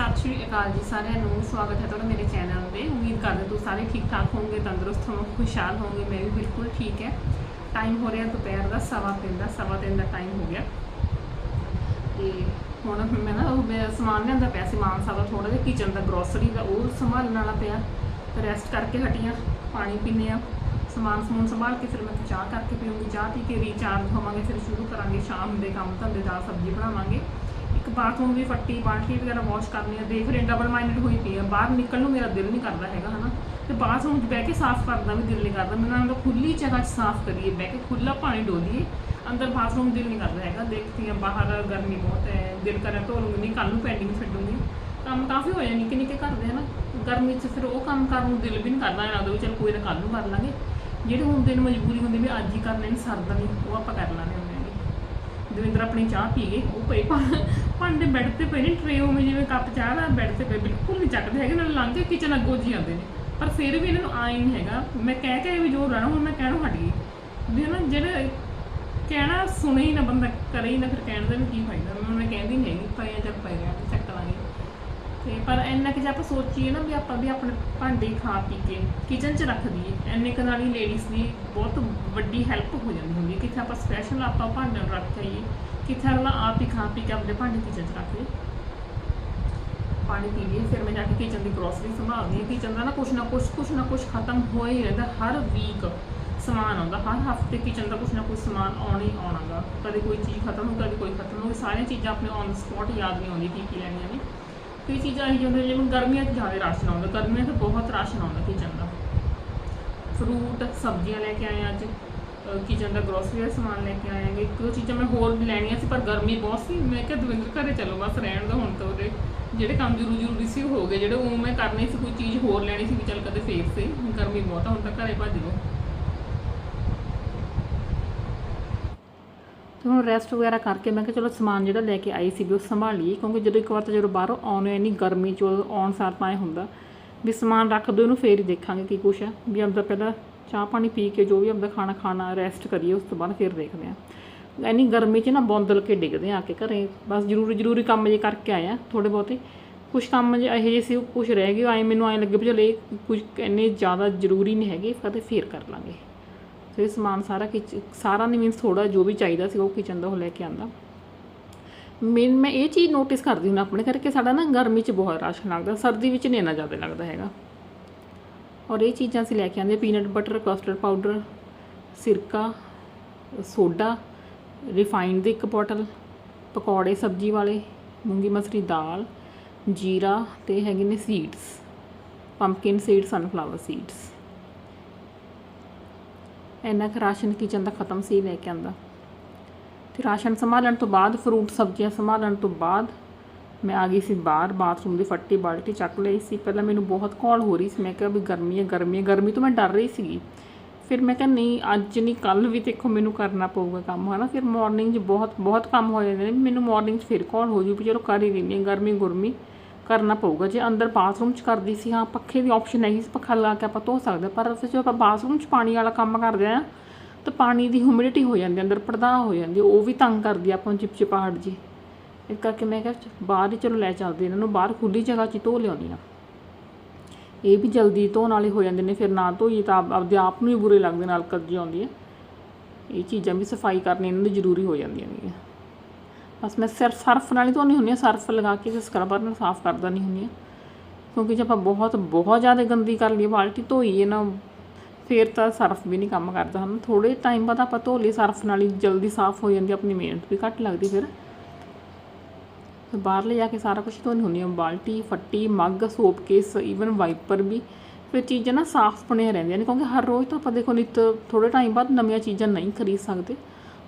ਸਤਿ ਸ਼੍ਰੀ ਅਕਾਲ ਜੀ ਸਾਰਿਆਂ ਨੂੰ। ਸਵਾਗਤ ਹੈ ਤੁਹਾਡਾ ਮੇਰੇ ਚੈਨਲ ਤੇ। ਉਮੀਦ ਕਰਦੇ ਤੁਸੀਂ ਸਾਰੇ ਠੀਕ ਠਾਕ ਹੋਵੋਗੇ, ਤੰਦਰੁਸਤ ਹੋਵੋਗੇ, ਖੁਸ਼ਹਾਲ ਹੋਵੋਗੇ। ਮੈਂ ਵੀ ਬਿਲਕੁਲ ਠੀਕ ਹੈ। ਟਾਈਮ ਹੋ ਰਿਹਾ ਦੁਪਹਿਰ ਦਾ, ਸਵਾ ਤਿੰਨ ਦਾ, ਸਵਾ ਤਿੰਨ ਦਾ ਟਾਈਮ ਹੋ ਗਿਆ। ਤੇ ਹੁਣ ਮੈਂ ਨਾ, ਉਹ ਮੈਂ ਸਮਾਨ ਲਿਆਂਦਾ ਪਿਆ ਸੀ ਮਾਨਸਾ ਦਾ ਥੋੜਾ ਜਿਹਾ ਕਿਚਨ ਦਾ ਗਰੋਸਰੀ ਦਾ, ਉਹ ਸੰਭਾਲਣ ਵਾਲਾ ਪਿਆ। ਤੇ ਰੈਸਟ ਕਰਕੇ ਹਟੀਆਂ, ਪਾਣੀ ਪੀਨੇ ਆ ਸਮਾਨ ਸਮੂਨ ਸੰਭਾਲ ਕੇ ਫਿਰ ਮੈਂ ਚਾਹ ਕਰਕੇ ਪੀਉਂਗੀ ਚਾਹ ਪੀ ਕੇ ਰੀਚਾਰਜ ਹੋਵਾਂਗੇ, ਫਿਰ ਸ਼ੁਰੂ ਕਰਾਂਗੇ ਸ਼ਾਮ ਦੇ ਕੰਮ ਧੰਦੇ ਦਾਲ ਸਬਜ਼ੀ ਬਣਾਵਾਂਗੇ। ਇੱਕ ਬਾਥਰੂਮ ਵੀ ਫੱਟੀ ਬਾਲਟੀ ਵਗੈਰਾ ਵਾਸ਼ ਕਰਨੀ ਆ, ਦੇਖ ਰਹੇ ਡਬਲ ਮਾਈਂਡਡ ਹੋਈ ਪਈ ਆ। ਬਾਹਰ ਨਿਕਲਣ ਨੂੰ ਮੇਰਾ ਦਿਲ ਨਹੀਂ ਕਰਦਾ ਹੈਗਾ, ਹਨਾ? ਤੇ ਬਾਥਰੂਮ 'ਚ ਬਹਿ ਕੇ ਸਾਫ਼ ਕਰਨ ਦਾ ਵੀ ਦਿਲ ਨਹੀਂ ਕਰਦਾ। ਮੈਨੂੰ ਅੰਦਰ ਖੁੱਲੀ ਜਗ੍ਹਾ 'ਚ ਸਾਫ਼ ਕਰੀਏ, ਬਹਿ ਕੇ ਖੁੱਲਾ ਪਾਣੀ ਡੋਲੀਏ, ਅੰਦਰ ਬਾਥਰੂਮ ਦਿਲ ਨਹੀਂ ਕਰਦਾ ਹੈਗਾ। ਦੇਖਦੀ ਆ ਬਾਹਰ ਗਰਮੀ ਬਹੁਤ ਹੈ, ਦਿਲ ਕਰਿਆ ਧੋ ਲੂੰਗੀ ਨਹੀਂ ਕੱਲ ਨੂੰ ਪੈਂਡਿੰਗ ਛੱਡੂੰਗੀ। ਕੰਮ ਕਾਫੀ ਹੋ ਜਾਣੀ ਨਿੱਕੇ ਨਿੱਕੇ ਕਰਦੇ ਹਨਾ? ਗਰਮੀ 'ਚ ਫਿਰ ਉਹ ਕੰਮ ਕਰਨ ਨੂੰ ਦਿਲ ਵੀ ਨਹੀਂ ਕਰਦਾ ਇਹਨਾਂ ਵੀ ਚਲ ਕੋਈ ਨਾ ਕੱਲ ਨੂੰ ਕਰ ਲਾਂਗੇ। ਜਿਹੜੇ ਹੁੰਦੇ ਨੇ ਮਜਬੂਰੀ ਹੁੰਦੀ ਵੀ ਅੱਜ ਹੀ ਕਰਨੇ ਨਹੀਂ ਸਰਦਾ ਨਹੀਂ, ਉਹ ਆਪਾਂ ਕਰ ਲਾਂਗੇ। ਹੁੰਦੇ ਦਵਿੰਦਰ ਆਪਣੀ ਚਾਹ ਪੀ ਗਏ, ਉਹ ਪਏ ਭਾਂਡੇ ਬੈੱਡ ਤੇ ਪਏ ਨੇ ਟਰੇ ਉਹ ਜਿਵੇਂ ਕੱਪ ਚਾਹ ਦਾ, ਬੈੱਡ ਤੇ ਪਏ, ਬਿਲਕੁਲ ਨਹੀਂ ਚੱਕਦੇ ਹੈਗੇ, ਨਾਲ ਲੰਘ ਕੇ ਕਿਚਨ ਅੱਗੋਂ ਜੀ ਆਉਂਦੇ ਨੇ। ਪਰ ਫਿਰ ਵੀ ਇਹਨਾਂ ਨੂੰ ਆਈ ਨਹੀਂ ਹੈਗਾ। ਮੈਂ ਕਹਿ ਕੇ ਵੀ ਜੋ ਰਹਿਣਾ ਹੁਣ ਮੈਂ ਕਹਿਣੋਂ ਹਟ ਗਈ। ਵੀ ਨਾ ਜਿਹੜੇ ਕਹਿਣਾ ਸੁਣੇ ਹੀ ਨਾ ਬੰਦਾ, ਕਰੇ ਹੀ ਨਾ, ਫਿਰ ਕਹਿਣ ਦਾ ਵੀ ਕੀ ਫਾਇਦਾ? ਮੈਂ ਮੈਂ ਕਹਿੰਦੀ ਨਹੀਂ ਹੈਗੀ ਪਏ ਆ ਜਦ ਪਏ ਰਹਿਣ ਚੱਕ ਲਾਂਗੇ ਤੇ ਪਰ ਇੰਨਾ ਕਿ ਜੇ ਆਪਾਂ ਸੋਚੀਏ ਨਾ ਵੀ ਆਪਾਂ ਵੀ ਆਪਣੇ ਭਾਂਡੇ ਖਾ ਪੀ ਕੇ ਕਿਚਨ 'ਚ ਰੱਖ ਦਈਏ, ਇੰਨੇ ਕੁ ਨਾਲ ਹੀ ਲੇਡੀਜ਼ ਦੀ ਬਹੁਤ ਵੱਡੀ ਹੈਲਪ ਹੋ ਜਾਂਦੀ ਹੁੰਦੀ ਹੈ। ਕਿੱਥੇ ਆਪਾਂ ਸਪੈਸ਼ਲ ਆਪਾਂ ਭਾਂਡੇ ਨੂੰ ਰੱਖ ਆਈਏ, ਕਿੱਥੇ ਅਗਲਾ ਆਪ ਹੀ ਖਾ ਪੀ ਕੇ ਆਪਣੇ ਭਾਂਡੇ ਕਿਚਨ 'ਚ ਰੱਖ ਲਏ ਪਾਣੀ ਪੀ ਲਈਏ, ਫਿਰ ਮੈਂ ਜਾ ਕੇ ਕਿਚਨ ਦੀ ਗਰੋਸਰੀ ਸੰਭਾਲਦੀ ਹਾਂ। ਕਿਚਨ ਦਾ ਨਾ ਕੁਛ ਨਾ ਕੁਛ ਕੁਛ ਨਾ ਕੁਛ ਖਤਮ ਹੋਏ ਹੀ ਰਹਿੰਦਾ, ਹਰ ਵੀਕ ਸਮਾਨ ਆਉਂਦਾ, ਹਰ ਹਫ਼ਤੇ ਕਿਚਨ ਦਾ ਕੁਛ ਨਾ ਕੁਛ ਸਮਾਨ ਆਉਣਾ ਹੀ ਆਉਣਾਗਾ ਕਦੇ ਕੋਈ ਚੀਜ਼ ਖਤਮ ਹੋ ਕਦੇ ਕੋਈ ਖਤਮ ਹੋ ਸਾਰੀਆਂ ਚੀਜ਼ਾਂ ਆਪਣੇ ਔਨ ਸਪੌਟ ਯਾਦ ਨਹੀਂ ਆਉਂਦੀ ਕੀ ਕੀ ਲੈਣੀਆਂ ਨੇ। ਕਈ ਚੀਜ਼ਾਂ ਇਹੋ ਜਿਹੀਆਂ ਹੁੰਦੀਆਂ, ਜਿਵੇਂ ਗਰਮੀਆਂ 'ਚ ਜ਼ਿਆਦਾ ਰਾਸ਼ਨ ਆਉਂਦਾ ਗਰਮੀਆਂ 'ਚ ਬਹੁਤ ਰਾਸ਼ਨ ਆਉਂਦਾ ਕਿਚਨ ਦਾ। ਫਰੂਟ ਸਬਜ਼ੀਆਂ ਲੈ ਕੇ ਆਏ ਅੱਜ ਕਿਚਨ ਦਾ ਗਰੋਸਰੀ ਦਾ ਸਮਾਨ ਲੈ ਕੇ ਆਏ ਆਂਗੇ ਇੱਕ ਦੋ ਚੀਜ਼ਾਂ ਮੈਂ ਹੋਰ ਵੀ ਲੈਣੀਆਂ ਸੀ, ਪਰ ਗਰਮੀ ਬਹੁਤ ਸੀ। ਮੈਂ ਕਿਹਾ ਦਵਿੰਦਰ ਘਰੇ ਚਲੋ ਬਸ ਰਹਿਣ ਦਾ ਹੁਣ ਤਾਂ ਉਹਦੇ ਜਿਹੜੇ ਕੰਮ ਜ਼ਰੂਰੀ ਜ਼ਰੂਰੀ ਸੀ ਹੋ ਗਏ, ਜਿਹੜੇ ਉਹ ਮੈਂ ਕਰਨੇ ਸੀ, ਕੋਈ ਚੀਜ਼ ਹੋਰ ਲੈਣੀ ਸੀ ਵੀ ਚੱਲ ਕਦੇ ਫੇਰ ਸੀ ਗਰਮੀ ਬਹੁਤ ਆ, ਹੁਣ ਤਾਂ ਘਰੇ ਭੱਜ ਲਓ ਤੇ ਹੁਣ ਰੈਸਟ ਵਗੈਰਾ ਕਰਕੇ ਮੈਂ ਕਿਹਾ ਚਲੋ ਸਮਾਨ ਜਿਹੜਾ ਲੈ ਕੇ ਆਈ ਸੀ ਵੀ ਉਹ ਸੰਭਾਲੀਏ, ਕਿਉਂਕਿ ਜਦੋਂ ਇੱਕ ਵਾਰ ਤਾਂ ਜਦੋਂ ਬਾਹਰੋਂ ਆਉਣੇ ਇੰਨੀ ਗਰਮੀ ਚ ਆਉਣ ਸਾਰ ਤਾਂ ਇਹ ਹੁੰਦਾ ਵੀ ਸਮਾਨ ਰੱਖ ਦੋ ਇਹਨੂੰ ਫੇਰ ਹੀ ਦੇਖਾਂਗੇ ਕੀ ਕੁਛ ਹੈ। ਵੀ ਆਪਦਾ ਪਹਿਲਾਂ ਚਾਹ ਪਾਣੀ ਪੀ ਕੇ ਜੋ ਵੀ ਆਪਦਾ ਖਾਣਾ ਖਾਣਾ ਰੈਸਟ ਕਰੀਏ, ਉਸ ਤੋਂ ਬਾਅਦ ਫਿਰ ਦੇਖਦੇ ਹਾਂ। ਇੰਨੀ ਗਰਮੀ 'ਚ ਨਾ ਬੌਂਦਲ ਕੇ ਡਿੱਗਦੇ ਆ ਆ ਕੇ ਘਰੇ, ਬਸ ਜ਼ਰੂਰੀ ਜ਼ਰੂਰੀ ਕੰਮ ਜੇ ਕਰਕੇ ਆਏ ਆ ਥੋੜੇ ਬਹੁਤੇ। ਕੁਝ ਕੰਮ ਜੇ ਇਹੋ ਜਿਹੇ ਸੀ ਕੁਝ ਰਹਿ ਗਏ ਆਏ ਮੈਨੂੰ ਐਂ ਲੱਗੇ ਵੀ ਚਲ ਇਹ ਕੁਝ ਇੰਨੇ ਜ਼ਿਆਦਾ ਜ਼ਰੂਰੀ ਨਹੀਂ ਹੈਗੇ ਕਦੇ ਫੇਰ ਕਰ ਲਾਂਗੇ। ਤੇ ਇਹ ਸਮਾਨ ਸਾਰਾ ਕਿਚ, ਸਾਰਾ ਨਹੀਂ ਮੀਨਸ ਥੋੜਾ ਜੋ ਵੀ ਚਾਹੀਦਾ ਸੀ ਉਹ ਕਿਚਨ ਦਾ ਉਹ ਲੈ ਕੇ ਆਂਦਾ। ਮੇਨ ਮੈਂ ਇਹ ਚੀਜ਼ ਨੋਟਿਸ ਕਰਦੀ ਹਾਂ ਆਪਣੇ ਕਰਕੇ ਸਾਡਾ ਨਾ ਗਰਮੀ 'ਚ ਬਹੁਤ ਰਾਸ਼ਨ ਲੱਗਦਾ, ਸਰਦੀ ਵਿੱਚ ਨਹੀਂ ਇੰਨਾ ਜ਼ਿਆਦਾ ਲੱਗਦਾ ਹੈਗਾ। ਔਰ ਇਹ ਚੀਜ਼ਾਂ ਅਸੀਂ ਲੈ ਕੇ ਆਂਦੇ ਪੀਨਟ ਬਟਰ ਕਸਟਰਡ ਪਾਊਡਰ ਸਿਰਕਾ, ਸੋਡਾ ਰਿਫਾਈਨਡ ਦੀ ਇੱਕ ਬੋਟਲ ਪਕੌੜੇ, ਸਬਜ਼ੀ ਵਾਲੇ, ਮੂੰਗੀ ਮਸਰੀ ਦਾਲ, ਜੀਰਾ ਤੇ ਹੈਗੇ ਨੇ seeds pumpkin seed sunflower seeds ਇੰਨਾ ਕੁ ਰਾਸ਼ਨ ਕਿਚਨ ਦਾ ਖਤਮ ਸੀ ਲੈ ਕੇ ਆਂਦਾ। ਤੇ ਰਾਸ਼ਨ ਸੰਭਾਲਣ ਤੋਂ ਬਾਅਦ ਫਰੂਟ ਸਬਜ਼ੀਆਂ ਸੰਭਾਲਣ ਤੋਂ ਬਾਅਦ ਮੈਂ ਆ ਗਈ ਸੀ ਬਾਹਰ ਬਾਥਰੂਮ ਦੀ ਫੱਟੀ ਬਾਲਟੀ ਚੱਕ ਲਈ ਸੀ। ਪਹਿਲਾਂ ਮੈਨੂੰ ਬਹੁਤ ਕੌਲ ਹੋ ਰਹੀ ਸੀ। ਮੈਂ ਕਿਹਾ ਵੀ ਗਰਮੀ ਹੈ ਗਰਮੀ ਹੈ ਗਰਮੀ ਤੋਂ ਮੈਂ ਡਰ ਰਹੀ ਸੀਗੀ। ਫਿਰ ਮੈਂ ਕਿਹਾ, ਨਹੀਂ, ਅੱਜ ਨਹੀਂ ਕੱਲ ਵੀ ਦੇਖੋ ਮੈਨੂੰ ਕਰਨਾ ਪਊਗਾ ਕੰਮ, ਹਨਾ। ਫਿਰ ਮਾਰਨਿੰਗ 'ਚ ਬਹੁਤ ਬਹੁਤ ਕੰਮ ਹੋ ਜਾਂਦੇ ਨੇ। ਮੈਨੂੰ ਮਾਰਨਿੰਗ 'ਚ ਫਿਰ ਕੌਲ ਹੋ ਜੂ ਵੀ ਚਲੋ ਕਰ ਹੀ ਦਿੰਦੀ ਹਾਂ। ਗਰਮੀ, ਗੁਰਮੀ ਕਰਨਾ ਪਊਗਾ। ਜੇ ਅੰਦਰ ਬਾਥਰੂਮ 'ਚ ਕਰਦੀ ਸੀ, ਹਾਂ, ਪੱਖੇ ਦੀ ਆਪਸ਼ਨ ਨਹੀਂ ਸੀ ਪੱਖਾ ਲਾ ਕੇ ਆਪਾਂ ਧੋ ਸਕਦੇ ਪਰ ਫਿਰ ਜਦੋਂ ਆਪਾਂ ਬਾਥਰੂਮ 'ਚ ਪਾਣੀ ਵਾਲਾ ਕੰਮ ਕਰਦੇ ਆ ਤਾਂ ਪਾਣੀ ਦੀ ਹਿਊਮਿਡਿਟੀ ਹੋ ਜਾਂਦੀ ਅੰਦਰ ਪਰਦਾ ਹੋ ਜਾਂਦੀ ਉਹ ਵੀ ਤੰਗ ਕਰਦੀ ਆ ਆਪਾਂ ਨੂੰ ਚਿਪਚਿਪਾਹਟ ਜੀ। ਇਸ ਕਰਕੇ ਮੈਂ ਕਿਹਾ ਬਾਹਰ ਹੀ ਚਲੋ ਲੈ ਚੱਲਦੇ ਇਹਨਾਂ ਨੂੰ ਬਾਹਰ ਖੁੱਲੀ ਜਗ੍ਹਾ 'ਚ ਹੀ ਧੋ ਲਿਆਉਂਦੀ ਆ ਇਹ ਵੀ ਜਲਦੀ ਧੋਣ ਵਾਲੇ ਹੋ ਜਾਂਦੇ ਨੇ, ਫਿਰ ਨਾ ਧੋਈਏ ਤਾਂ ਆਪਦੇ ਆਪ ਨੂੰ ਹੀ ਬੁਰੇ ਲੱਗਦੇ ਨਾਲ ਕੱਜੀ ਆਉਂਦੀ ਹੈ। ਇਹ ਚੀਜ਼ਾਂ ਵੀ ਸਫ਼ਾਈ ਕਰਨੀ ਇਹਨਾਂ ਦੀ ਜ਼ਰੂਰੀ ਹੋ ਜਾਂਦੀਆਂ ਨੇ। ਬਸ ਮੈਂ ਸਿਰਫ ਸਰਫ ਨਾਲ ਹੀ ਧੋਣੀ ਹੁੰਦੀ ਆ ਸਰਫ ਲਗਾ ਕੇ ਤੇ ਸਕਰਬਰ ਨਾਲ ਸਾਫ਼ ਕਰਦਾ ਨਹੀਂ ਹੁੰਦੀ ਆ ਕਿਉਂਕਿ ਜੇ ਆਪਾਂ ਬਹੁਤ ਬਹੁਤ ਜ਼ਿਆਦਾ ਗੰਦੀ ਕਰ ਲਈਏ, ਬਾਲਟੀ ਧੋਈਏ ਨਾ, ਫਿਰ ਤਾਂ ਸਰਫ ਵੀ ਨਹੀਂ ਕੰਮ ਕਰਦਾ ਹਨ। ਥੋੜੇ ਟਾਈਮ ਬਾਅਦ ਆਪਾਂ ਧੋ ਲਈ, ਸਰਫ ਨਾਲ ਹੀ ਜਲਦੀ ਸਾਫ਼ ਹੋ ਜਾਂਦੀ ਆਪਣੀ ਮਿਹਨਤ ਵੀ ਘੱਟ ਲੱਗਦੀ ਫਿਰ। ਫਿਰ ਬਾਹਰ ਲੈ ਜਾ ਕੇ ਸਾਰਾ ਕੁਝ ਧੋਣੀ ਹੁੰਦੀ ਆ, ਬਾਲਟੀ, ਫੱਟੀ, mug, soap case even wiper ਵੀ। ਫਿਰ ਚੀਜ਼ਾਂ ਨਾ ਸਾਫ਼ ਬਣੀਆਂ ਰਹਿੰਦੀਆਂ ਨੇ, ਕਿਉਂਕਿ ਹਰ ਰੋਜ਼ ਤਾਂ ਆਪਾਂ ਦੇਖੋ ਨਿੱਤ ਥੋੜੇ ਟਾਈਮ ਬਾਅਦ ਨਵੀਆਂ ਚੀਜ਼ਾਂ ਨਹੀਂ ਖਰੀਦ ਸਕਦੇ।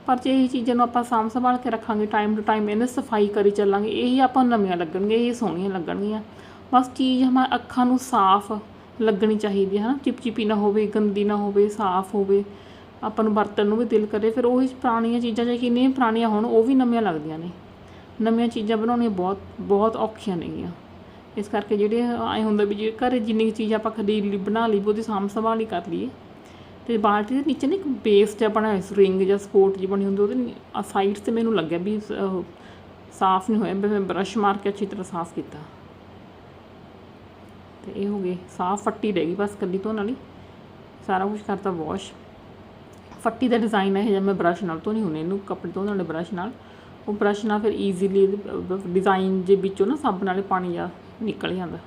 ਪਰ ਜੇ ਇਹ ਚੀਜ਼ਾਂ ਨੂੰ ਆਪਾਂ ਸਾਂਭ ਸੰਭਾਲ ਕੇ ਰੱਖਾਂਗੇ ਟਾਈਮ ਟੂ ਟਾਈਮ ਇਹਨੇ ਸਫ਼ਾਈ ਕਰੀ ਚੱਲਾਂਗੇ, ਇਹੀ ਆਪਾਂ ਨਵੀਆਂ ਲੱਗਣਗੀਆਂ, ਇਹ ਸੋਹਣੀਆਂ ਲੱਗਣਗੀਆਂ। ਬਸ ਚੀਜ਼ ਹਮਾ ਅੱਖਾਂ ਨੂੰ ਸਾਫ਼ ਲੱਗਣੀ ਚਾਹੀਦੀ ਹੈ ਨਾ ਚਿਪਚਿਪੀ ਨਾ ਹੋਵੇ, ਗੰਦੀ ਨਾ ਹੋਵੇ, ਸਾਫ਼ ਹੋਵੇ। ਆਪਾਂ ਨੂੰ ਵਰਤਣ ਨੂੰ ਵੀ ਦਿਲ ਕਰੇ, ਫਿਰ ਉਹੀ ਪੁਰਾਣੀਆਂ ਚੀਜ਼ਾਂ, ਜੇ ਕਿੰਨੀਆਂ ਪੁਰਾਣੀਆਂ ਹੋਣ, ਉਹ ਵੀ ਨਵੀਆਂ ਲੱਗਦੀਆਂ ਨੇ। ਨਵੀਆਂ ਚੀਜ਼ਾਂ ਬਣਾਉਣੀਆਂ ਬਹੁਤ ਬਹੁਤ ਔਖੀਆਂ ਨੇਗੀਆਂ। ਇਸ ਕਰਕੇ ਜਿਹੜੇ ਐ ਹੁੰਦਾ ਵੀ ਜੇ ਘਰੇ ਜਿੰਨੀ ਕੁ ਚੀਜ਼ ਆਪਾਂ ਖਰੀਦ ਲਈ ਬਣਾ ਲਈ, ਵੀ ਉਹਦੀ ਸਾਂਭ ਸੰਭਾਲ ਹੀ ਕਰ ਲਈਏ। ਤੇ ਬਾਲਟੀ ਦੇ ਨੀਚੇ ਨਾ ਇੱਕ ਬੇਸ ਜਿਹਾ ਬਣਿਆ ਹੋਇਆ ਸੀ ਰਿੰਗ ਜਾਂ ਸਪੋਰਟ ਜੀ ਬਣੀ ਹੁੰਦੀ ਉਹਦੇ ਸਾਈਡ ਤੇ ਮੈਨੂੰ ਲੱਗਿਆ ਵੀ ਸਾਫ਼ ਨਹੀਂ ਹੋਇਆ ਵੀ ਮੈਂ ਬਰਸ਼ ਮਾਰ ਕੇ ਅੱਛੀ ਤਰ੍ਹਾਂ ਸਾਫ਼ ਕੀਤਾ। ਤੇ ਇਹ ਹੋ ਗਏ, ਸਾਫ਼ ਫੱਟੀ ਰਹਿ ਗਈ ਬਸ ਕੱਲੀ ਧੋਣ ਵਾਲੀ, ਸਾਰਾ ਕੁਝ ਕਰਤਾ ਵਾਸ਼ ਫੱਟੀ ਦਾ ਡਿਜ਼ਾਈਨ ਹੈ ਜਿਵੇਂ ਮੈਂ ਬ੍ਰਸ਼ ਨਾਲ ਧੋਣੀ ਹੁੰਦੀ ਇਹਨੂੰ ਕੱਪੜੇ ਧੋਣ ਵਾਲੇ ਬ੍ਰਸ਼ ਨਾਲ। ਉਹ ਬ੍ਰਸ਼ ਨਾਲ ਫਿਰ ਈਜ਼ੀਲੀ ਡਿਜ਼ਾਈਨ ਜੇ ਵਿੱਚੋਂ ਨਾ ਸਾਬਣ ਵਾਲੇ ਪਾਣੀ ਆ ਨਿਕਲ ਜਾਂਦਾ।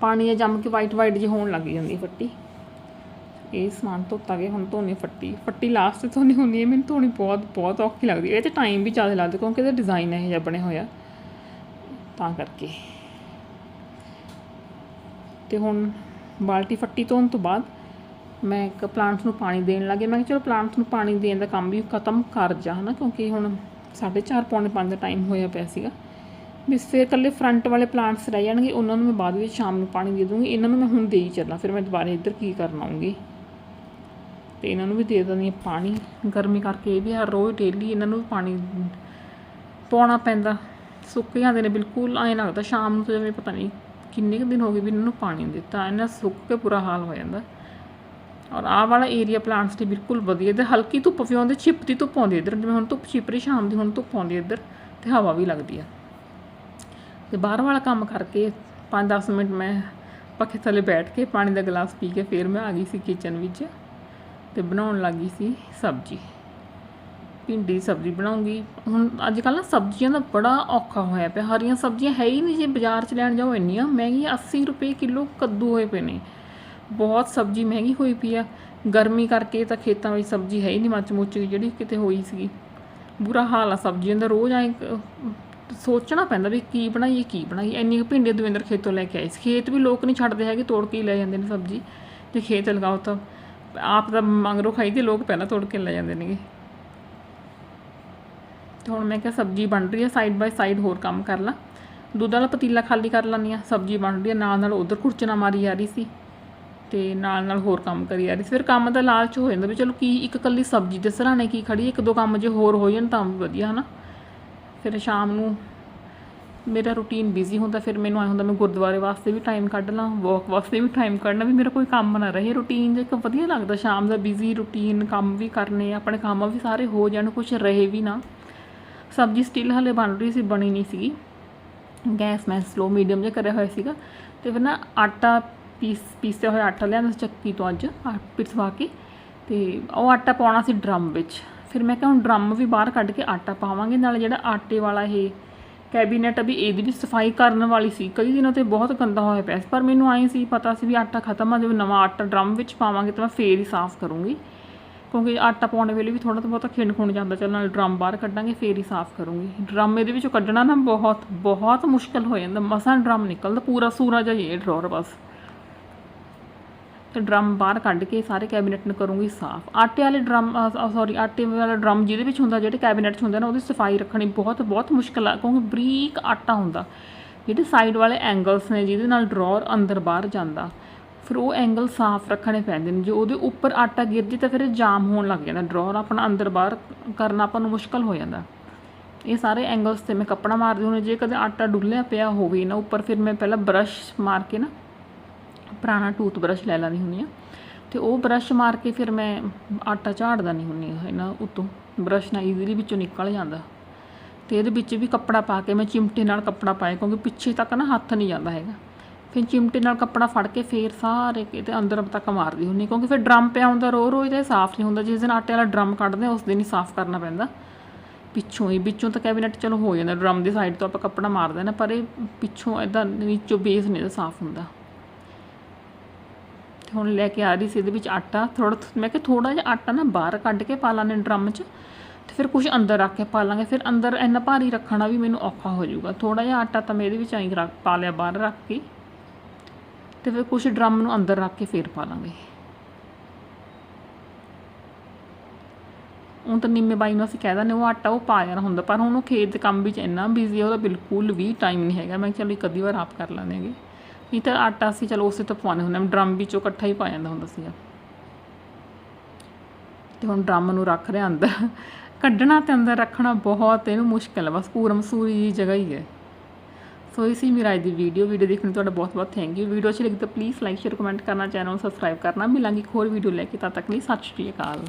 ਪਾਣੀ ਆ ਜੰਮ ਕੇ ਵਾਈਟ ਵਾਈਟ ਜਿਹੀ ਹੋਣ ਲੱਗ ਜਾਂਦੀ ਫੱਟੀ। ਇਹ ਸਮਾਨ ਧੋਤਾ ਗਿਆ ਹੁਣ ਧੋਣੀ ਫੱਟੀ। ਫੱਟੀ ਲਾਸਟ ਤੇ ਧੋਣੀ ਹੁੰਦੀ ਹੈ ਮੈਨੂੰ ਧੋਣੀ ਬਹੁਤ ਬਹੁਤ ਔਖੀ ਲੱਗਦੀ। ਹੈ ਇਹ ਤੇ ਟਾਈਮ ਵੀ ਜ਼ਿਆਦਾ ਲੱਗਦਾ, ਕਿਉਂਕਿ ਇਹਦਾ ਡਿਜ਼ਾਈਨ ਇਹ ਜਿਹਾ ਬਣਿਆ ਹੋਇਆ। ਤਾਂ ਕਰਕੇ। ਤੇ ਹੁਣ ਬਾਲਟੀ ਫੱਟੀ ਧੋਣ ਤੋਂ ਬਾਅਦ ਮੈਂ ਇੱਕ ਪਲਾਂਟਸ ਨੂੰ ਪਾਣੀ ਦੇਣ ਲੱਗੇ। ਮੈਂ ਕਿਹਾ ਚਲੋ ਪਲਾਂਟਸ ਨੂੰ ਪਾਣੀ ਦੇਣ ਦਾ ਕੰਮ ਵੀ ਖਤਮ ਕਰ ਜਾ, ਹਨਾ, ਕਿਉਂਕਿ ਹੁਣ 4:30 ਪੌਣੇ 5 ਦਾ ਟਾਈਮ ਹੋਇਆ ਪਿਆ ਸੀਗਾ। ਵੀ ਫਿਰ ਇਕੱਲੇ ਫਰੰਟ ਵਾਲੇ ਪਲਾਂਟਸ ਰਹਿ ਜਾਣਗੇ, ਉਹਨਾਂ ਨੂੰ ਮੈਂ ਬਾਅਦ ਵਿੱਚ ਸ਼ਾਮ ਨੂੰ ਪਾਣੀ ਦੇ ਦੂੰਗੀ। ਇਹਨਾਂ ਨੂੰ ਮੈਂ ਹੁਣ ਦੇ ਹੀ ਚੱਲਾਂ, ਫਿਰ ਮੈਂ ਦੁਬਾਰਾ ਇੱਧਰ ਕੀ ਕਰਨ ਆਉਂਗੀ ਤੇ ਇਹਨਾਂ ਨੂੰ ਵੀ ਦੇ ਦਿੰਦੀ ਹਾਂ ਪਾਣੀ। ਗਰਮੀ ਕਰਕੇ ਇਹ ਵੀ ਹਰ ਰੋਜ਼ ਡੇਲੀ ਇਹਨਾਂ ਨੂੰ ਵੀ ਪਾਣੀ ਪਾਉਣਾ ਪੈਂਦਾ। ਸੁੱਕ ਜਾਂਦੇ ਨੇ ਬਿਲਕੁਲ, ਐਂ ਲੱਗਦਾ ਸ਼ਾਮ ਨੂੰ ਤਾਂ ਜਿਵੇਂ ਪਤਾ ਨਹੀਂ ਕਿੰਨੇ ਕੁ ਦਿਨ ਹੋ ਗਏ ਵੀ ਇਹਨਾਂ ਨੂੰ ਪਾਣੀ ਨਹੀਂ ਦਿੱਤਾ ਇਹਨਾਂ ਸੁੱਕ ਕੇ ਬੁਰਾ ਹਾਲ ਹੋ ਜਾਂਦਾ। ਔਰ ਆਹ ਵਾਲਾ ਏਰੀਆ ਪਲਾਂਟਸ ਦੀ ਬਿਲਕੁਲ ਵਧੀਆ ਤੇ ਹਲਕੀ ਧੁੱਪ ਵੀ ਆਉਂਦੀ, ਛਿਪ ਦੀ ਧੁੱਪ ਆਉਂਦੀ ਇੱਧਰ, ਜਿਵੇਂ ਹੁਣ ਧੁੱਪ ਛਿਪ ਰਹੀ, ਸ਼ਾਮ ਦੀ ਹੁਣ ਧੁੱਪ ਆਉਂਦੀ ਇੱਧਰ, ਤੇ ਹਵਾ ਵੀ ਲੱਗਦੀ ਆ। ਤੇ ਬਾਹਰ ਵਾਲਾ ਕੰਮ ਕਰਕੇ 5-10 ਮਿੰਟ ਮੈਂ ਪੱਖੇ ਥੱਲੇ ਬੈਠ ਕੇ ਪਾਣੀ ਦਾ ਗਲਾਸ ਪੀ ਕੇ ਫਿਰ ਮੈਂ ਆ ਗਈ ਸੀ ਕਿਚਨ ਵਿੱਚ। ਤੇ ਬਣਾਉਣ ਲੱਗੀ ਸੀ ਸਬਜ਼ੀ। ਭਿੰਡੀ ਦੀ ਸਬਜ਼ੀ ਬਣਾਉਂਗੀ। ਹੁਣ ਅੱਜ ਕੱਲ੍ਹ ਨਾ ਸਬਜ਼ੀਆਂ ਦਾ ਬੜਾ ਔਖਾ ਹੋਇਆ ਪਿਆ। ਹਰੀਆਂ ਸਬਜ਼ੀਆਂ ਹੈ ਹੀ ਨਹੀਂ ਜੇ ਬਾਜ਼ਾਰ 'ਚ ਲੈਣ ਜਾਓ ਇੰਨੀਆਂ। ਮਹਿੰਗੀਆਂ 80 ਰੁਪਏ ਕਿਲੋ ਕੱਦੂ ਹੋਏ ਪਏ ਨੇ। ਬਹੁਤ ਸਬਜ਼ੀ ਮਹਿੰਗੀ ਹੋਈ ਪਈ ਆ। ਗਰਮੀ ਕਰਕੇ ਤਾਂ ਖੇਤਾਂ ਵਿੱਚ ਸਬਜ਼ੀ ਹੈ ਹੀ ਨਹੀਂ ਮੱਚ ਮੁੱਚ ਜਿਹੜੀ ਕਿਤੇ ਹੋਈ ਸੀਗੀ। ਬੁਰਾ ਹਾਲ ਆ ਸਬਜ਼ੀਆਂ ਦਾ। ਰੋਜ਼ ਐਂ ਸੋਚਣਾ ਪੈਂਦਾ ਵੀ ਕੀ ਬਣਾਈਏ ਕੀ ਬਣਾਈਏ। ਇੰਨੀ ਕੁ ਭਿੰਡੀ ਦਵਿੰਦਰ ਖੇਤੋਂ ਲੈ ਕੇ ਆਏ ਸੀ। ਖੇਤ ਵੀ ਲੋਕ ਨਹੀਂ ਛੱਡਦੇ ਹੈਗੇ, ਤੋੜ ਕੇ ਹੀ ਲੈ ਜਾਂਦੇ ਨੇ ਸਬਜ਼ੀ। ਜੇ ਖੇਤ ਲਗਾਓ ਤਾਂ ਆਪ ਤਾਂ ਮੰਗਰੋ ਖਾਈ ਦੇ ਲੋਕ ਪਹਿਲਾਂ ਤੋੜ ਕੇ ਲੈ ਜਾਂਦੇ ਨੇਗੇ। ਤੇ ਹੁਣ ਮੈਂ ਕਿਹਾ ਸਬਜ਼ੀ ਬਣ ਰਹੀ ਹੈ ਸਾਈਡ ਬਾਈ ਸਾਈਡ ਹੋਰ ਕੰਮ ਕਰ ਲਾਂ। ਦੁੱਧ ਵਾਲਾ ਪਤੀਲਾ ਖਾਲੀ ਕਰ ਲੈਂਦੀ ਹਾਂ, ਸਬਜ਼ੀ ਬਣ ਰਹੀ ਹੈ ਨਾਲ ਨਾਲ ਉਧਰ ਕੁਰਚਣਾ ਮਾਰੀ ਜਾ ਰਹੀ ਸੀ। ਤੇ ਨਾਲ ਨਾਲ ਹੋਰ ਕੰਮ ਕਰੀ ਜਾ ਰਹੀ ਸੀ। ਫਿਰ ਕੰਮ ਦਾ ਲਾਲਚ ਹੋ ਜਾਂਦਾ ਵੀ ਚਲੋ ਕੀ ਇੱਕ ਕੱਲੀ ਸਬਜ਼ੀ ਦੇ ਸਰਾਣੇ ਕੀ ਖੜੀ ਇੱਕ ਦੋ ਕੰਮ ਜੇ ਹੋਰ ਹੋ ਜਾਣ ਤਾਂ ਵੀ ਵਧੀਆ, ਹਨਾ। ਫਿਰ ਸ਼ਾਮ ਨੂੰ ਮੇਰਾ ਰੂਟੀਨ ਬਿਜ਼ੀ ਹੁੰਦਾ, ਫਿਰ ਮੈਨੂੰ ਐ ਹੁੰਦਾ ਮੈਂ ਗੁਰਦੁਆਰੇ ਵਾਸਤੇ ਵੀ ਟਾਈਮ ਕੱਢ ਲਾਂ ਵਾਕ ਵਾਸਤੇ ਵੀ ਟਾਈਮ ਕੱਢਣਾ ਵੀ ਮੇਰਾ ਕੋਈ ਕੰਮ ਨਾ ਰਹੇ ਰੂਟੀਨ ਜੇ ਇੱਕ ਵਧੀਆ ਲੱਗਦਾ ਸ਼ਾਮ ਦਾ ਬਿਜ਼ੀ ਰੂਟੀਨ ਕੰਮ ਵੀ ਕਰਨੇ, ਆਪਣੇ ਕੰਮ ਵੀ ਸਾਰੇ ਹੋ ਜਾਣ ਕੁਝ ਰਹੇ ਵੀ ਨਾ। ਸਬਜ਼ੀ ਸਟਿਲ ਹਲੇ ਬਣ ਰਹੀ ਸੀ, ਬਣੀ ਨਹੀਂ ਸੀਗੀ। ਗੈਸ ਮੈਂ ਸਲੋ ਮੀਡੀਅਮ ਜਿਹਾ ਕਰਿਆ ਹੋਇਆ ਸੀਗਾ, ਤੇ ਫਿਰ ਨਾ ਆਟਾ ਪੀਸ, ਪੀਸਿਆ ਹੋਇਆ ਆਟਾ ਲਿਆਂਦਾ ਸੀ ਚੱਕੀ ਤੋਂ ਅੱਜ ਆ ਪਿਸਵਾ ਕੇ, ਤੇ ਉਹ ਆਟਾ ਪਾਉਣਾ ਸੀ ਡਰਮ ਵਿੱਚ। ਫਿਰ ਮੈਂ ਕਿਹਾ ਹੁਣ ਡਰਮ ਵੀ ਬਾਹਰ ਕੱਢ ਕੇ ਆਟਾ ਪਾਵਾਂਗੇ, ਨਾਲ ਜਿਹੜਾ ਆਟੇ ਵਾਲਾ ਇਹ ਕੈਬਨਿਟ ਵੀ ਇਹਦੀ ਵੀ ਸਫ਼ਾਈ ਕਰਨ ਵਾਲੀ ਸੀ। ਕਈ ਦਿਨਾਂ ਤੇ ਬਹੁਤ ਗੰਦਾ ਹੋਇਆ ਪਿਆ ਸੀ। ਪਰ ਮੈਨੂੰ ਆਈ ਸੀ, ਪਤਾ ਸੀ ਵੀ ਆਟਾ ਖਤਮ ਆ ਜਦੋਂ ਨਵਾਂ ਆਟਾ ਡਰਮ ਵਿੱਚ ਪਾਵਾਂਗੇ ਤਾਂ ਮੈਂ ਫੇਰ ਹੀ ਸਾਫ਼ ਕਰੂੰਗੀ। ਕਿਉਂਕਿ ਆਟਾ ਪਾਉਣ ਵੇਲੇ ਵੀ ਥੋੜਾ ਤਾਂ ਬਹੁਤਾ ਖਿੰਡ ਖੁੰਡ ਜਾਂਦਾ, ਚੱਲ ਨਾਲ ਡਰਮ ਬਾਹਰ ਕੱਢਾਂਗੇ, ਫੇਰ ਹੀ ਸਾਫ਼ ਕਰੂੰਗੀ। ਡਰਮ ਇਹਦੇ ਵਿੱਚੋਂ ਕੱਢਣਾ ਨਾ ਬਹੁਤ ਬਹੁਤ ਮੁਸ਼ਕਲ ਹੋ ਜਾਂਦਾ। ਮਸਾਂ ਡਰਮ ਨਿਕਲਦਾ, ਪੂਰਾ ਸੂਰਾ ਜਿਹਾ ਇਹ ਡਰੋਰ ਬਸ। ਤੇ ਡਰਮ ਬਾਹਰ ਕੱਢ ਕੇ ਸਾਰੇ ਕੈਬਨਿਟ ਨੂੰ ਕਰੂੰਗੀ ਸਾਫ਼। ਆਟੇ ਵਾਲੇ ਡਰਮ ਸੌਰੀ ਆਟੇ ਵਾਲਾ ਡਰਮ ਜਿਹਦੇ ਵਿੱਚ ਹੁੰਦਾ, ਜਿਹੜੇ ਕੈਬਨਿਟ 'ਚ ਹੁੰਦਾ ਨਾ, ਉਹਦੀ ਸਫ਼ਾਈ ਰੱਖਣੀ ਬਹੁਤ ਬਹੁਤ ਮੁਸ਼ਕਲ ਆ, ਕਿਉਂਕਿ ਬਰੀਕ ਆਟਾ ਹੁੰਦਾ, ਜਿਹੜੇ ਸਾਈਡ ਵਾਲੇ ਐਂਗਲਸ ਨੇ ਜਿਹਦੇ ਨਾਲ ਡਰੋਰ ਅੰਦਰ ਬਾਹਰ ਜਾਂਦਾ, ਫਿਰ ਉਹ ਐਂਗਲ ਸਾਫ਼ ਰੱਖਣੇ ਪੈਂਦੇ ਨੇ। ਜੇ ਉਹਦੇ ਉੱਪਰ ਆਟਾ ਗਿਰ ਜੇ ਤਾਂ ਫਿਰ ਇਹ ਜਾਮ ਹੋਣ ਲੱਗ ਜਾਂਦਾ ਡਰੋਰ ਆਪਣਾ ਅੰਦਰ ਬਾਹਰ ਕਰਨਾ ਆਪਾਂ ਨੂੰ ਮੁਸ਼ਕਲ ਹੋ ਜਾਂਦਾ। ਇਹ ਸਾਰੇ ਐਂਗਲਸ ਤੇ ਮੈਂ ਕੱਪੜਾ ਮਾਰਦੀ ਹੁਣ ਜੇ ਕਦੇ ਆਟਾ ਡੁੱਲਿਆ ਪਿਆ ਹੋਵੇ ਨਾ, ਉੱਪਰ ਫਿਰ ਮੈਂ ਪਹਿਲਾਂ ਬਰਸ਼ ਮਾਰ ਕੇ ਨਾ ਪੁਰਾਣਾ ਟੂਥ ਬਰਸ਼ ਲੈ ਲੈਂਦੀ ਹੁੰਦੀ ਆ ਤੇ ਉਹ ਬਰਸ਼ ਮਾਰ ਕੇ ਫਿਰ ਮੈਂ ਆਟਾ ਝਾੜਦਾ ਨਹੀਂ ਹੁੰਦੀ ਇਹਨਾਂ ਉੱਤੋਂ। ਬਰਸ਼ ਨਾਲ ਈਜ਼ੀਲੀ ਵਿੱਚੋਂ ਨਿਕਲ ਜਾਂਦਾ। ਤੇ ਇਹਦੇ ਵਿੱਚ ਵੀ ਕੱਪੜਾ ਪਾ ਕੇ ਮੈਂ ਚਿਮਟੇ ਨਾਲ ਕੱਪੜਾ ਪਾਇਆ ਕਿਉਂਕਿ ਪਿੱਛੇ ਤੱਕ ਨਾ ਹੱਥ ਨਹੀਂ ਜਾਂਦਾ ਹੈਗਾ। ਫਿਰ ਚਿਮਟੇ ਨਾਲ ਕੱਪੜਾ ਫੜ ਕੇ ਫੇਰ ਸਾਰੇ ਕਿਤੇ ਅੰਦਰ ਤੱਕ ਮਾਰਦੀ ਹੁੰਦੀ ਕਿਉਂਕਿ ਫਿਰ ਡਰਮ ਪਿਆ ਹੁੰਦਾ ਰੋ ਰੋਜ਼ ਦਾ ਇਹ ਸਾਫ਼ ਨਹੀਂ ਹੁੰਦਾ। ਜਿਸ ਦਿਨ ਆਟੇ ਵਾਲਾ ਡਰਮ ਕੱਢਦੇ ਉਸ ਦਿਨ ਹੀ ਸਾਫ਼ ਕਰਨਾ ਪੈਂਦਾ। ਪਿੱਛੋਂ ਹੀ ਵਿੱਚੋਂ ਤਾਂ ਕੈਬਨਿਟ ਚਲੋ ਹੋ ਜਾਂਦਾ। ਡਰਮ ਦੀ ਸਾਈਡ ਤੋਂ ਆਪਾਂ ਕੱਪੜਾ ਮਾਰਦੇ ਨਾ, ਪਰ ਇਹ ਪਿੱਛੋਂ ਇਦਾਂ ਨੀਚੋਂ ਬੇਸ ਨਹੀਂ ਇਹਦਾ ਸਾਫ਼ ਹੁੰਦਾ। ਹੁਣ ਲੈ ਕੇ ਆ ਰਹੀ ਸੀ ਇਹਦੇ ਵਿੱਚ ਆਟਾ। ਥੋੜਾ ਮੈਂ ਕਿਹਾ ਥੋੜਾ ਜਿਹਾ ਆਟਾ ਨਾ ਬਾਹਰ ਕੱਢ ਕੇ ਪਾ ਲਾਂਗੇ ਡਰਮ 'ਚ ਤੇ ਫਿਰ ਕੁਝ ਅੰਦਰ ਰੱਖ ਕੇ ਪਾ ਲਾਂਗੇ। ਫਿਰ ਅੰਦਰ ਇੰਨਾ ਭਾਰੀ ਰੱਖਣਾ ਵੀ ਮੈਨੂੰ ਔਖਾ ਹੋ ਜਾਊਗਾ। ਥੋੜਾ ਜਿਹਾ ਆਟਾ ਤਾਂ ਮੈਂ ਇਹਦੇ ਵਿੱਚ ਐਂ ਰੱਖ, ਪਾ ਲਿਆ ਬਾਹਰ ਰੱਖ ਕੇ। ਤੇ ਫਿਰ ਕੁਝ ਡਰਮ ਨੂੰ ਅੰਦਰ ਰੱਖ ਕੇ ਫਿਰ ਪਾ ਲਾਂਗੇ। ਹੁਣ ਤਾਂ ਨਿੰਮੇ ਬਾਈ ਨੂੰ ਅਸੀਂ ਕਹਿ ਦਿੰਦੇ ਉਹ ਆਟਾ ਉਹ ਪਾ ਜਾਣਾ ਹੁੰਦਾ। ਪਰ ਹੁਣ ਉਹ ਖੇਤ ਦੇ ਕੰਮ ਵਿੱਚ ਇੰਨਾ ਬਿਜ਼ੀ ਹੈ ਉਹਦਾ ਬਿਲਕੁਲ ਵੀ ਟਾਈਮ ਨਹੀਂ ਹੈਗਾ। ਮੈਂ ਕਿਹਾ ਚਲੋ ਇੱਕ ਅੱਧੀ ਵਾਰ ਆਪ ਕਰ ਲੈਂਦੇ ਹੈਗੇ। ਨਹੀਂ ਤਾਂ ਆਟਾ ਸੀ, ਚਲੋ ਉਸੇ ਤੋਂ ਪਵਾਉਂਦੇ ਹੁੰਦੇ ਡਰਮ ਵਿੱਚੋਂ ਇਕੱਠਾ ਹੀ ਪਾ ਜਾਂਦਾ ਹੁੰਦਾ ਸੀਗਾ। ਤੇ ਹੁਣ ਡਰਮ ਨੂੰ ਰੱਖ ਰਿਹਾ ਅੰਦਰ। ਕੱਢਣਾ ਤੇ ਅੰਦਰ ਰੱਖਣਾ ਬਹੁਤ ਇਹਨੂੰ ਮੁਸ਼ਕਿਲ ਹੈ ਬਸ ਪੂਰਮ ਸੂਰੀ ਦੀ ਜਗ੍ਹਾ ਹੀ ਹੈ। ਸੋ ਇਹ ਸੀ ਮੇਰਾ ਅੱਜ ਦੀ ਵੀਡੀਓ ਵੀਡੀਓ ਦੇਖਣ ਲਈ ਤੁਹਾਡਾ ਬਹੁਤ ਬਹੁਤ ਥੈਂਕ ਯੂ ਵੀਡੀਓ ਅੱਛੀ ਲੱਗੀ ਤਾਂ ਪਲੀਜ਼ ਲਾਈਕ ਸ਼ੇਅਰ ਕਮੈਂਟ ਕਰਨਾ ਚੈਨਲ ਨੂੰ ਸਬਸਕ੍ਰਾਈਬ ਕਰਨਾ। ਮਿਲਾਂਗੇ ਇੱਕ ਹੋਰ ਵੀਡੀਓ ਲੈ ਕੇ। ਤਦ ਤੱਕ ਲਈ ਸਤਿ ਸ਼੍ਰੀ ਅਕਾਲ।